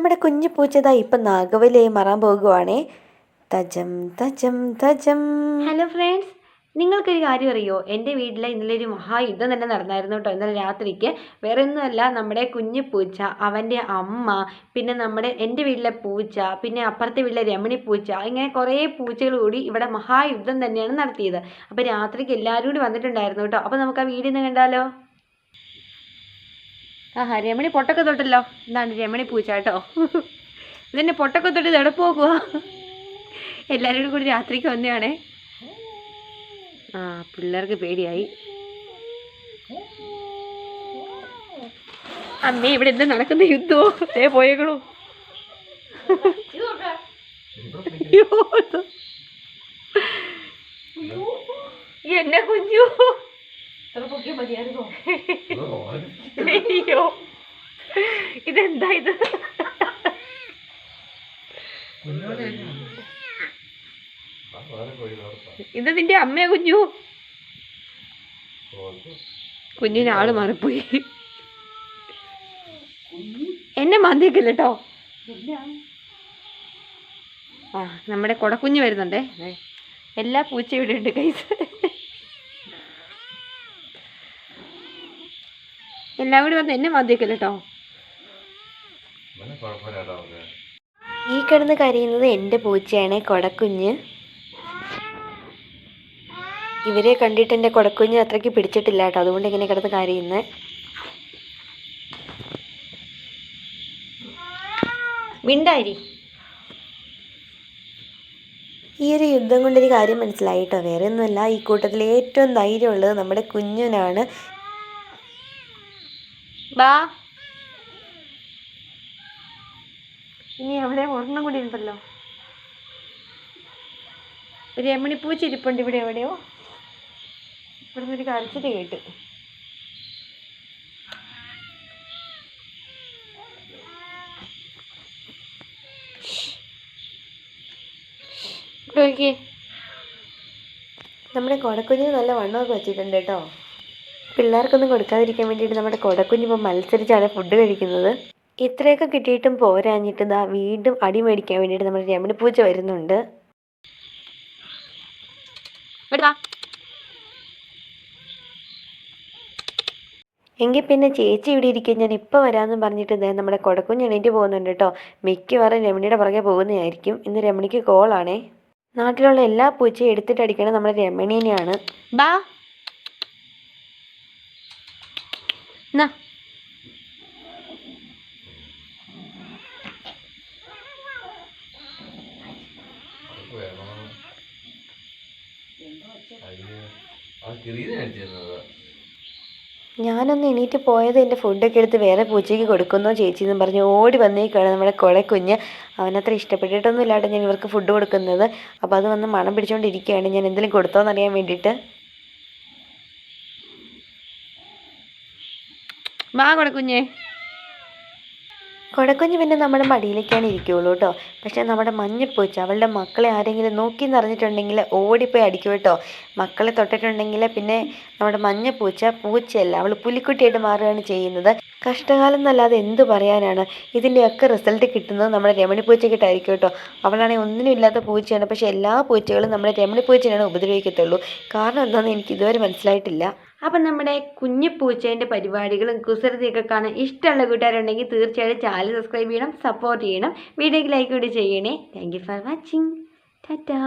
നമ്മുടെ കുഞ്ഞു പൂച്ചതാ ഇപ്പം നാഗവലിയായി മാറാൻ പോകുവാണേ. തജം തജം തജം. ഹലോ ഫ്രണ്ട്സ് നിങ്ങൾക്കൊരു കാര്യം അറിയോ? എന്റെ വീട്ടിൽ ഇന്നലെ ഒരു മഹായുദ്ധം തന്നെ നടന്നായിരുന്നു കേട്ടോ. ഇന്നലെ രാത്രിക്ക് വേറെ ഒന്നുമല്ല നമ്മുടെ കുഞ്ഞു പൂച്ച അവന്റെ അമ്മ പിന്നെ നമ്മുടെ എന്റെ വീട്ടിലെ പൂച്ച പിന്നെ അപ്പുറത്തെ വീട്ടിലെ രമണി പൂച്ച ഇങ്ങനെ കുറേ പൂച്ചകൾ കൂടി ഇവിടെ മഹായുദ്ധം തന്നെയാണ് നടത്തിയത്. അപ്പോൾ രാത്രിക്ക് എല്ലാവരും കൂടി വന്നിട്ടുണ്ടായിരുന്നു കേട്ടോ. അപ്പോൾ നമുക്ക് ആ വീഡിയോ കണ്ടാലോ? ആഹാ രമണി പൊട്ടൊക്കെ തൊട്ടല്ലോ. എന്താണ് രമണി പൂച്ച കേട്ടോ. ഇതെന്നെ പൊട്ടൊക്കെ തൊട്ട് തിടപ്പോക്കുക പോകുക എല്ലാവരും കൂടി രാത്രിക്ക് വന്നതാണേ. ആ പിള്ളേർക്ക് പേടിയായി. അമ്മേ ഇവിടെ എന്താ നടക്കുന്ന യുദ്ധമോ ഏ പോയേക്കണോ. എന്നെ ഇത്. എന്നെ മതിയായിരുന്നു ഇതെന്താ ഇത്? ഇത് നിന്റെ അമ്മയെ കുഞ്ഞു? കുഞ്ഞിന് ആൾ മാറിപ്പോയി. എന്നെ മാന്തിയേക്കില്ല കേട്ടോ ആ നമ്മുടെ കൊടക്കുഞ്ഞ് വരുന്നുണ്ടേ. എല്ലാ പൂച്ചയും ഇവിടെ ഉണ്ട് കൈസ് എല്ലാം കൂടി വന്ന് എന്നെ മാന്തിയേക്കില്ല കേട്ടോ ഈ കിടന്ന് കരയുന്നത് എന്റെ പൂച്ചയാണ് കൊടക്കുഞ്ഞ്. ഇവരെ കണ്ടിട്ട് എന്റെ കൊടക്കുഞ്ഞ് അത്രയ്ക്ക് പിടിച്ചിട്ടില്ല കേട്ടോ അതുകൊണ്ട് ഇങ്ങനെ കിടന്ന് കരയുന്നത് മിണ്ടായി ഈ ഒരു യുദ്ധം കൊണ്ടൊരു കാര്യം മനസ്സിലായിട്ടോ വേറെ ഒന്നുമല്ല ഈ കൂട്ടത്തിൽ ഏറ്റവും ധൈര്യമുള്ളത് നമ്മുടെ കുഞ്ഞിനാണ്. ബാ. ഇനി അവിടെ ഒരെണ്ണം കൂടി ഉണ്ടല്ലോ. ഒരു രമണിപ്പൂച്ച ഇരിപ്പുണ്ട് ഇവിടെ എവിടെയോ. ഇവിടുന്ന് ഒരു കരച്ചിട്ട് കേട്ട്. ഇവിടെ നമ്മുടെ കൊടക്കുഞ്ഞിന് നല്ല വണ്ണമൊക്കെ വെച്ചിട്ടുണ്ട് കേട്ടോ. പിള്ളേർക്കൊന്നും കൊടുക്കാതിരിക്കാൻ വേണ്ടിയിട്ട് നമ്മുടെ കൊടക്കുഞ്ഞ് ഇപ്പോൾ മത്സരിച്ചാണ് ഫുഡ് കഴിക്കുന്നത്. ഇത്രയൊക്കെ കിട്ടിയിട്ടും പോരാഞ്ഞിട്ട് ദാ വീണ്ടും അടി മേടിക്കാൻ വേണ്ടിയിട്ട് നമ്മുടെ രമണിപ്പൂച്ച വരുന്നുണ്ട്. ഇവിടെ വാ. എങ്കിൽ പിന്നെ ചേച്ചി ഇവിടെ ഇരിക്കും ഞാൻ ഇപ്പോൾ വരാമെന്ന് പറഞ്ഞിട്ട് ഇദ്ദേഹം നമ്മുടെ കൊടക്കുഞ്ഞ് എണീറ്റ് പോകുന്നുണ്ട് കേട്ടോ മിക്കവാറും രമണിയുടെ പുറകെ പോകുന്നതായിരിക്കും ഇന്ന് രമണിക്ക് കോളാണേ നാട്ടിലുള്ള എല്ലാ പൂച്ചയും എടുത്തിട്ട് അടിക്കണത് നമ്മുടെ രമണീനെയാണ്. ബാ. എന്നാ ഞാനൊന്ന് എണീറ്റ് പോയത് എന്റെ ഫുഡൊക്കെ എടുത്ത് വേറെ പൂച്ചയ്ക്ക് കൊടുക്കുന്നോ ചേച്ചി എന്ന് പറഞ്ഞ് ഓടി വന്നേക്കാണ് നമ്മുടെ കുഞ്ഞ് അവനത്ര ഇഷ്ടപ്പെട്ടിട്ടൊന്നും ഇല്ലാണ്ട് ഞാൻ ഇവർക്ക് ഫുഡ് കൊടുക്കുന്നത്. അപ്പോൾ അത് വന്ന് മണം പിടിച്ചുകൊണ്ടിരിക്കുകയാണ് ഞാൻ എന്തെങ്കിലും കൊടുത്തോന്നറിയാൻ വേണ്ടിയിട്ട്. വാ കുഞ്ഞേ കൊടക്കുഞ്ഞ് പിന്നെ നമ്മുടെ മടിയിലേക്കാണ് ഇരിക്കുകയുള്ളൂ കേട്ടോ. പക്ഷേ നമ്മുടെ മഞ്ഞപ്പൂച്ച അവളുടെ മക്കളെ ആരെങ്കിലും നോക്കി നിറഞ്ഞിട്ടുണ്ടെങ്കിൽ ഓടിപ്പോയി അടിക്കും കേട്ടോ. മക്കളെ തൊട്ടിട്ടുണ്ടെങ്കിൽ പിന്നെ നമ്മുടെ മഞ്ഞപ്പൂച്ച പൂച്ചയല്ല അവൾ പുലിക്കുട്ടിയായിട്ട് മാറുകയാണ് ചെയ്യുന്നത്. കഷ്ടകാലം എന്നല്ലാതെ എന്ത് പറയാനാണ്? ഇതിന്റെയൊക്കെ റിസൾട്ട് കിട്ടുന്നത് നമ്മുടെ രമണി പൂച്ചക്കിട്ടായിരിക്കും കേട്ടോ. അവളാണെങ്കിൽ ഒന്നിനും ഇല്ലാത്ത പൂച്ചയാണ്. പക്ഷേ എല്ലാ പൂച്ചകളും നമ്മുടെ രമണി പൂച്ചയാണ് ഉപദ്രവിക്കത്തുള്ളൂ. കാരണം എന്താണെന്ന് എനിക്ക് ഇതുവരെ മനസ്സിലായിട്ടില്ല. അപ്പം നമ്മുടെ കുഞ്ഞു പൂച്ചേന്റെ പരിപാടികളും കുസൃതിയൊക്കെ കാണാൻ ഇഷ്ടമുള്ള കൂട്ടുകാരുണ്ടെങ്കിൽ തീർച്ചയായിട്ടും ചാനൽ സബ്സ്ക്രൈബ് ചെയ്യണം സപ്പോർട്ട് ചെയ്യണം. വീഡിയോക്ക് ലൈക്ക് കൂടി ചെയ്യണേ. Thank for watching Tata